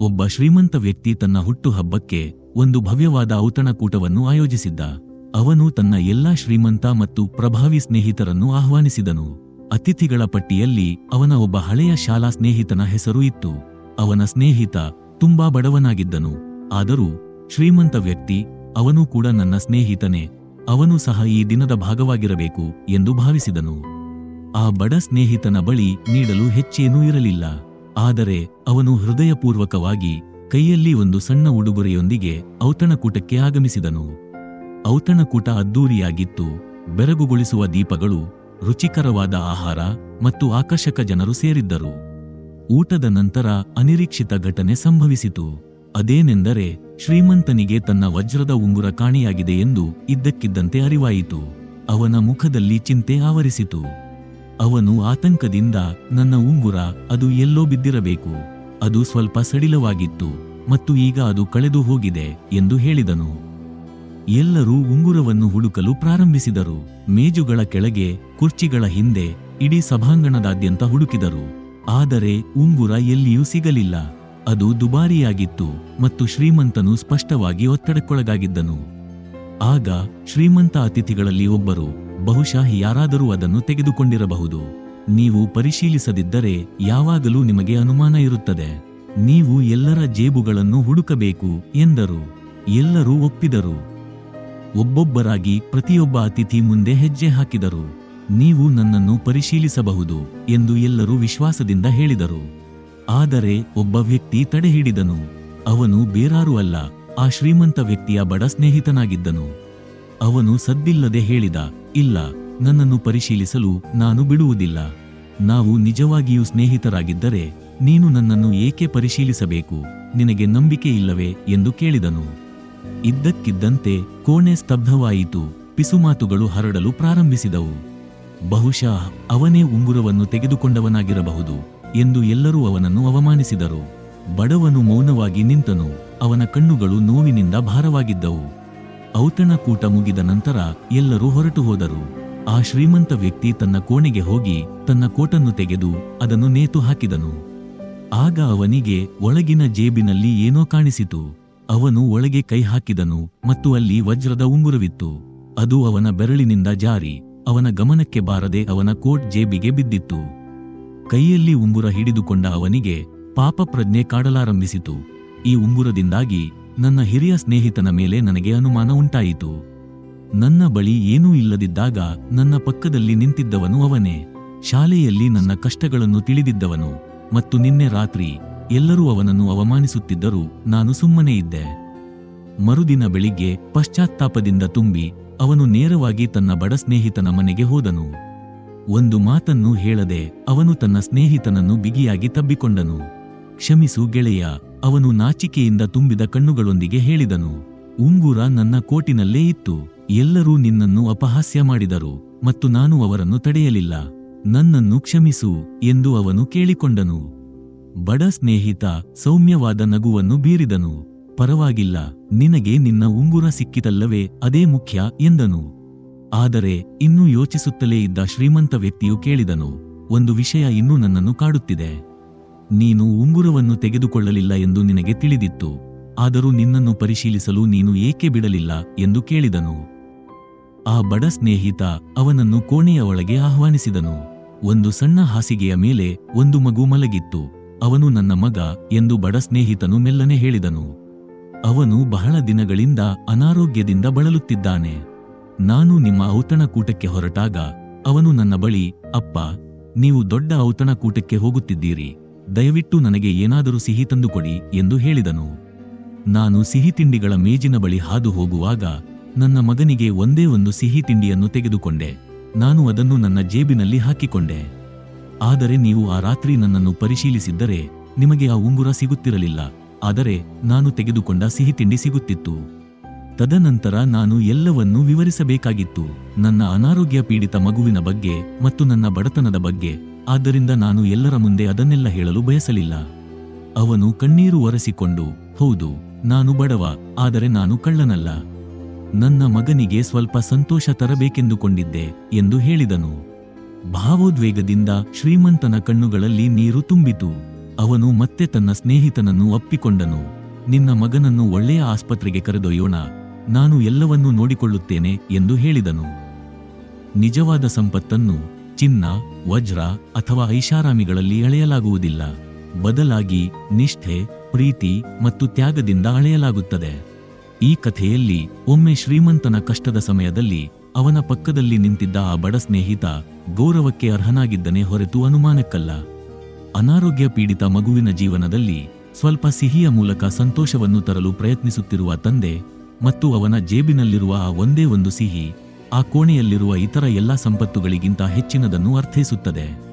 ಒಬ್ಬ ಶ್ರೀಮಂತ ವ್ಯಕ್ತಿ ತನ್ನ ಹುಟ್ಟುಹಬ್ಬಕ್ಕೆ ಒಂದು ಭವ್ಯವಾದ ಔತಣಕೂಟವನ್ನು ಆಯೋಜಿಸಿದ್ದ. ಅವನು ತನ್ನ ಎಲ್ಲಾ ಶ್ರೀಮಂತ ಮತ್ತು ಪ್ರಭಾವಿ ಸ್ನೇಹಿತರನ್ನು ಆಹ್ವಾನಿಸಿದನು. ಅತಿಥಿಗಳ ಪಟ್ಟಿಯಲ್ಲಿ ಅವನ ಒಬ್ಬ ಹಳೆಯ ಶಾಲಾ ಸ್ನೇಹಿತನ ಹೆಸರು ಇತ್ತು. ಅವನ ಸ್ನೇಹಿತ ತುಂಬಾ ಬಡವನಾಗಿದ್ದನು. ಆದರೂ ಶ್ರೀಮಂತ ವ್ಯಕ್ತಿ ಅವನೂ ಕೂಡ ನನ್ನ ಸ್ನೇಹಿತನೇ. ಅವನು ಸಹ ಈ ದಿನದ ಭಾಗವಾಗಿರಬೇಕು ಎಂದು ಭಾವಿಸಿದನು. ಆ ಬಡ ಸ್ನೇಹಿತನ ಬಳಿ ನೀಡಲು ಹೆಚ್ಚೇನೂ ಇರಲಿಲ್ಲ. ಆದರೆ ಅವನು ಹೃದಯಪೂರ್ವಕವಾಗಿ ಕೈಯಲ್ಲಿ ಒಂದು ಸಣ್ಣ ಉಡುಗೊರೆಯೊಂದಿಗೆ ಔತಣಕೂಟಕ್ಕೆ ಆಗಮಿಸಿದನು. ಔತಣಕೂಟ ಅದ್ದೂರಿಯಾಗಿತ್ತು, ಬೆರಗುಗೊಳಿಸುವ ದೀಪಗಳು, ರುಚಿಕರವಾದ ಆಹಾರ ಮತ್ತು ಆಕರ್ಷಕ ಜನರು ಸೇರಿದ್ದರು. ಊಟದ ನಂತರ ಅನಿರೀಕ್ಷಿತ ಘಟನೆ ಸಂಭವಿಸಿತು. ಅದೇನೆಂದರೆ ಶ್ರೀಮಂತನಿಗೆ ತನ್ನ ವಜ್ರದ ಉಂಗುರ ಕಾಣೆಯಾಗಿದೆ ಎಂದು ಇದ್ದಕ್ಕಿದ್ದಂತೆ ಅರಿವಾಯಿತು. ಅವನ ಮುಖದಲ್ಲಿ ಚಿಂತೆ ಆವರಿಸಿತು. ಅವನು ಆತಂಕದಿಂದ ನನ್ನ ಉಂಗುರ ಅದು ಎಲ್ಲೋ ಬಿದ್ದಿರಬೇಕು. ಅದು ಸ್ವಲ್ಪ ಸಡಿಲವಾಗಿತ್ತು ಮತ್ತು ಈಗ ಅದು ಕಳೆದು ಹೋಗಿದೆ ಎಂದು ಹೇಳಿದನು. ಎಲ್ಲರೂ ಉಂಗುರವನ್ನು ಹುಡುಕಲು ಪ್ರಾರಂಭಿಸಿದರು. ಮೇಜುಗಳ ಕೆಳಗೆ, ಕುರ್ಚಿಗಳ ಹಿಂದೆ, ಇಡೀ ಸಭಾಂಗಣದಾದ್ಯಂತ ಹುಡುಕಿದರು. ಆದರೆ ಉಂಗುರ ಎಲ್ಲಿಯೂ ಸಿಗಲಿಲ್ಲ. ಅದು ದುಬಾರಿಯಾಗಿತ್ತು ಮತ್ತು ಶ್ರೀಮಂತನು ಸ್ಪಷ್ಟವಾಗಿ ಒತ್ತಡಕ್ಕೊಳಗಾಗಿದ್ದನು. ಆಗ ಶ್ರೀಮಂತ ಅತಿಥಿಗಳಲ್ಲಿ ಒಬ್ಬರು ಬಹುಶಃ ಯಾರಾದರೂ ಅದನ್ನು ತೆಗೆದುಕೊಂಡಿರಬಹುದು. ನೀವು ಪರಿಶೀಲಿಸದಿದ್ದರೆ ಯಾವಾಗಲೂ ನಿಮಗೆ ಅನುಮಾನ ಇರುತ್ತದೆ. ನೀವು ಎಲ್ಲರ ಜೇಬುಗಳನ್ನು ಹುಡುಕಬೇಕು ಎಂದರು. ಎಲ್ಲರೂ ಒಪ್ಪಿದರು. ಒಬ್ಬೊಬ್ಬರಾಗಿ ಪ್ರತಿಯೊಬ್ಬ ಅತಿಥಿ ಮುಂದೆ ಹೆಜ್ಜೆ ಹಾಕಿದರು. ನೀವು ನನ್ನನ್ನು ಪರಿಶೀಲಿಸಬಹುದು ಎಂದು ಎಲ್ಲರೂ ವಿಶ್ವಾಸದಿಂದ ಹೇಳಿದರು. ಆದರೆ ಒಬ್ಬ ವ್ಯಕ್ತಿ ತಡೆಹಿಡಿದನು. ಅವನು ಬೇರಾರೂ ಅಲ್ಲ, ಆ ಶ್ರೀಮಂತ ವ್ಯಕ್ತಿಯ ಬಡ ಸ್ನೇಹಿತನಾಗಿದ್ದನು. ಅವನು ಸದ್ದಿಲ್ಲದೆ ಹೇಳಿದ, ಇಲ್ಲ, ನನ್ನನ್ನು ಪರಿಶೀಲಿಸಲು ನಾನು ಬಿಡುವುದಿಲ್ಲ. ನಾವು ನಿಜವಾಗಿಯೂ ಸ್ನೇಹಿತರಾಗಿದ್ದರೆ, ನೀನು ನನ್ನನ್ನು ಏಕೆ ಪರಿಶೀಲಿಸಬೇಕು? ನಿನಗೆ ನಂಬಿಕೆ ಇಲ್ಲವೇ? ಎಂದು ಕೇಳಿದನು. ಇದ್ದಕ್ಕಿದ್ದಂತೆ ಕೋಣೆ ಸ್ತಬ್ಧವಾಯಿತು, ಪಿಸುಮಾತುಗಳು ಹರಡಲು ಪ್ರಾರಂಭಿಸಿದವು. ಬಹುಶಃ ಅವನೇ ಉಂಗುರವನ್ನು ತೆಗೆದುಕೊಂಡವನಾಗಿರಬಹುದು ಎಂದು ಎಲ್ಲರೂ ಅವನನ್ನು ಅವಮಾನಿಸಿದರು. ಬಡವನು ಮೌನವಾಗಿ ನಿಂತನು, ಅವನ ಕಣ್ಣುಗಳು ನೋವಿನಿಂದ ಭಾರವಾಗಿದ್ದವು. ಔತಣಕೂಟ ಮುಗಿದ ನಂತರ ಎಲ್ಲರೂ ಹೊರಟು ಹೋದರು. ಆ ಶ್ರೀಮಂತ ವ್ಯಕ್ತಿ ತನ್ನ ಕೋಣೆಗೆ ಹೋಗಿ ತನ್ನ ಕೋಟನ್ನು ತೆಗೆದು ಅದನ್ನು ನೇತು ಹಾಕಿದನು. ಆಗ ಅವನಿಗೆ ಒಳಗಿನ ಜೇಬಿನಲ್ಲಿ ಏನೋ ಕಾಣಿಸಿತು. ಅವನು ಒಳಗೆ ಕೈ ಹಾಕಿದನು ಮತ್ತು ಅಲ್ಲಿ ವಜ್ರದ ಉಂಗುರವಿತ್ತು. ಅದು ಅವನ ಬೆರಳಿನಿಂದ ಜಾರಿ, ಅವನ ಗಮನಕ್ಕೆ ಬಾರದೆ ಅವನ ಕೋಟ್ ಜೇಬಿಗೆ ಬಿದ್ದಿತ್ತು. ಕೈಯಲ್ಲಿ ಉಂಗುರ ಹಿಡಿದುಕೊಂಡ ಅವನಿಗೆ ಪಾಪ ಪ್ರಜ್ಞೆ ಕಾಡಲಾರಂಭಿಸಿತು. ಈ ಉಂಗುರದಿಂದಾಗಿ ನನ್ನ ಹಿರಿಯ ಸ್ನೇಹಿತನ ಮೇಲೆ ನನಗೆ ಅನುಮಾನ ಉಂಟಾಯಿತು. ನನ್ನ ಬಳಿ ಏನೂ ಇಲ್ಲದಿದ್ದಾಗ ನನ್ನ ಪಕ್ಕದಲ್ಲಿ ನಿಂತಿದ್ದವನು ಅವನೇ. ಶಾಲೆಯಲ್ಲಿ ನನ್ನ ಕಷ್ಟಗಳನ್ನು ತಿಳಿದಿದ್ದವನು ಮತ್ತು ನಿನ್ನೆ ರಾತ್ರಿ ಎಲ್ಲರೂ ಅವನನ್ನು ಅವಮಾನಿಸುತ್ತಿದ್ದರೂ ನಾನು ಸುಮ್ಮನೆ ಇದ್ದೆ. ಮರುದಿನ ಬೆಳಿಗ್ಗೆ ಪಶ್ಚಾತ್ತಾಪದಿಂದ ತುಂಬಿ ಅವನು ನೇರವಾಗಿ ತನ್ನ ಬಡ ಸ್ನೇಹಿತನ ಮನೆಗೆ ಹೋದನು. ಒಂದು ಮಾತನ್ನು ಹೇಳದೆ ಅವನು ತನ್ನ ಸ್ನೇಹಿತನನ್ನು ಬಿಗಿಯಾಗಿ ತಬ್ಬಿಕೊಂಡನು. ಕ್ಷಮಿಸು ಗೆಳೆಯ, ಅವನು ನಾಚಿಕೆಯಿಂದ ತುಂಬಿದ ಕಣ್ಣುಗಳೊಂದಿಗೆ ಹೇಳಿದನು, ಉಂಗುರ ನನ್ನ ಕೋಟಿನಲ್ಲೇ ಇತ್ತು, ಎಲ್ಲರೂ ನಿನ್ನನ್ನು ಅಪಹಾಸ್ಯ ಮಾಡಿದರು ಮತ್ತು ನಾನು ಅವರನ್ನು ತಡೆಯಲಿಲ್ಲ, ನನ್ನನ್ನು ಕ್ಷಮಿಸು ಎಂದು ಅವನು ಕೇಳಿಕೊಂಡನು. ಬಡ ಸ್ನೇಹಿತ, ಸೌಮ್ಯವಾದ ನಗುವನ್ನು ಬೀರಿದನು, ಪರವಾಗಿಲ್ಲ, ನಿನಗೆ ನಿನ್ನ ಉಂಗುರ ಸಿಕ್ಕಿತಲ್ಲವೇ, ಅದೇ ಮುಖ್ಯ ಎಂದನು. ಆದರೆ ಇನ್ನೂ ಯೋಚಿಸುತ್ತಲೇ ಇದ್ದ ಶ್ರೀಮಂತ ವ್ಯಕ್ತಿಯು ಕೇಳಿದನು, ಒಂದು ವಿಷಯ ಇನ್ನೂ ನನ್ನನ್ನು ಕಾಡುತ್ತಿದೆ. ನೀನು ಉಂಗುರವನ್ನು ತೆಗೆದುಕೊಳ್ಳಲಿಲ್ಲ ಎಂದು ನಿನಗೆ ತಿಳಿದಿತ್ತು. ಆದರೂ ನಿನ್ನನ್ನು ಪರಿಶೀಲಿಸಲು ನೀನು ಏಕೆ ಬಿಡಲಿಲ್ಲ ಎಂದು ಕೇಳಿದನು. ಆ ಬಡ ಸ್ನೇಹಿತ ಅವನನ್ನು ಕೋಣೆಯ ಒಳಗೆ ಆಹ್ವಾನಿಸಿದನು. ಒಂದು ಸಣ್ಣ ಹಾಸಿಗೆಯ ಮೇಲೆ ಒಂದು ಮಗು ಮಲಗಿತ್ತು. ಅವನು ನನ್ನ ಮಗ ಎಂದು ಬಡ ಸ್ನೇಹಿತನು ಮೆಲ್ಲನೆ ಹೇಳಿದನು. ಅವನು ಬಹಳ ದಿನಗಳಿಂದ ಅನಾರೋಗ್ಯದಿಂದ ಬಳಲುತ್ತಿದ್ದಾನೆ. ನಾನು ನಿಮ್ಮ ಔತಣಕೂಟಕ್ಕೆ ಹೊರಟಾಗ ಅವನು ನನ್ನ ಬಳಿ, ಅಪ್ಪ, ನೀವು ದೊಡ್ಡ ಔತಣಕೂಟಕ್ಕೆ ಹೋಗುತ್ತಿದ್ದೀರಿ. ದಯವಿಟ್ಟು ನನಗೆ ಏನಾದರೂ ಸಿಹಿ ತಂದುಕೊಡಿ ಎಂದು ಹೇಳಿದನು. ನಾನು ಸಿಹಿ ತಿಂಡಿಗಳ ಮೇಜಿನ ಬಳಿ ಹಾದು ಹೋಗುವಾಗ ನನ್ನ ಮಗನಿಗೆ ಒಂದೇ ಒಂದು ಸಿಹಿ ತಿಂಡಿಯನ್ನು ತೆಗೆದುಕೊಂಡೆ. ನಾನು ಅದನ್ನು ನನ್ನ ಜೇಬಿನಲ್ಲಿ ಹಾಕಿಕೊಂಡೆ. ಆದರೆ ನೀವು ಆ ರಾತ್ರಿ ನನ್ನನ್ನು ಪರಿಶೀಲಿಸಿದ್ದರೆ ನಿಮಗೆ ಆ ಉಂಗುರ ಸಿಗುತ್ತಿರಲಿಲ್ಲ. ಆದರೆ ನಾನು ತೆಗೆದುಕೊಂಡ ಸಿಹಿ ತಿಂಡಿ ಸಿಗುತ್ತಿತ್ತು. ತದನಂತರ ನಾನು ಎಲ್ಲವನ್ನೂ ವಿವರಿಸಬೇಕಾಗಿತ್ತು. ನನ್ನ ಅನಾರೋಗ್ಯ ಪೀಡಿತ ಮಗುವಿನ ಬಗ್ಗೆ ಮತ್ತು ನನ್ನ ಬಡತನದ ಬಗ್ಗೆ. ಆದ್ದರಿಂದ ನಾನು ಎಲ್ಲರ ಮುಂದೆ ಅದನ್ನೆಲ್ಲ ಹೇಳಲು ಬಯಸಲಿಲ್ಲ. ಅವನು ಕಣ್ಣೀರು ಒರೆಸಿಕೊಂಡು, ಹೌದು, ನಾನು ಬಡವ, ಆದರೆ ನಾನು ಕಳ್ಳನಲ್ಲ. ನನ್ನ ಮಗನಿಗೆ ಸ್ವಲ್ಪ ಸಂತೋಷ ತರಬೇಕೆಂದುಕೊಂಡಿದ್ದೆ ಎಂದು ಹೇಳಿದನು. ಭಾವೋದ್ವೇಗದಿಂದ ಶ್ರೀಮಂತನ ಕಣ್ಣುಗಳಲ್ಲಿ ನೀರು ತುಂಬಿತು. ಅವನು ಮತ್ತೆ ತನ್ನ ಸ್ನೇಹಿತನನ್ನು ಒಪ್ಪಿಕೊಂಡನು. ನಿನ್ನ ಮಗನನ್ನು ಒಳ್ಳೆಯ ಆಸ್ಪತ್ರೆಗೆ ಕರೆದೊಯ್ಯೋಣ ನಾನು ಎಲ್ಲವನ್ನೂ ನೋಡಿಕೊಳ್ಳುತ್ತೇನೆ ಎಂದು ಹೇಳಿದನು. ನಿಜವಾದ ಸಂಪತ್ತನ್ನು ಚಿನ್ನ, ವಜ್ರ ಅಥವಾ ಐಷಾರಾಮಿಗಳಲ್ಲಿ ಅಳೆಯಲಾಗುವುದಿಲ್ಲ. ಬದಲಾಗಿ ನಿಷ್ಠೆ, ಪ್ರೀತಿ ಮತ್ತು ತ್ಯಾಗದಿಂದ ಅಳೆಯಲಾಗುತ್ತದೆ. ಈ ಕಥೆಯಲ್ಲಿ ಒಮ್ಮೆ ಶ್ರೀಮಂತನ ಕಷ್ಟದ ಸಮಯದಲ್ಲಿ ಅವನ ಪಕ್ಕದಲ್ಲಿ ನಿಂತಿದ್ದ ಆ ಬಡ ಸ್ನೇಹಿತ ಗೌರವಕ್ಕೆ ಅರ್ಹನಾಗಿದ್ದನೇ ಹೊರತು ಅನುಮಾನಕ್ಕಲ್ಲ. ಅನಾರೋಗ್ಯ ಪೀಡಿತ ಮಗುವಿನ ಜೀವನದಲ್ಲಿ ಸ್ವಲ್ಪ ಸಿಹಿಯ ಮೂಲಕ ಸಂತೋಷವನ್ನು ತರಲು ಪ್ರಯತ್ನಿಸುತ್ತಿರುವ ತಂದೆ ಮತ್ತು ಅವನ ಜೇಬಿನಲ್ಲಿರುವ ಆ ಒಂದೇ ಒಂದು ಸಿಹಿ, ಆ ಕೋಣೆಯಲ್ಲಿರುವ ಇತರ ಎಲ್ಲ ಸಂಪತ್ತುಗಳಿಗಿಂತ ಹೆಚ್ಚಿನದನ್ನು ಅರ್ಥೈಸುತ್ತದೆ.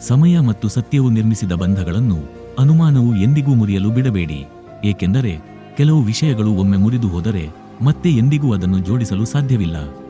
ಸಮಯ ಮತ್ತು ಸತ್ಯವು ನಿರ್ಮಿಸಿದ ಬಂಧಗಳನ್ನು ಅನುಮಾನವು ಎಂದಿಗೂ ಮುರಿಯಲು ಬಿಡಬೇಡಿ. ಏಕೆಂದರೆ ಕೆಲವು ವಿಷಯಗಳು ಒಮ್ಮೆ ಮುರಿದು ಹೋದರೆ ಮತ್ತೆ ಎಂದಿಗೂ ಅದನ್ನು ಜೋಡಿಸಲು ಸಾಧ್ಯವಿಲ್ಲ.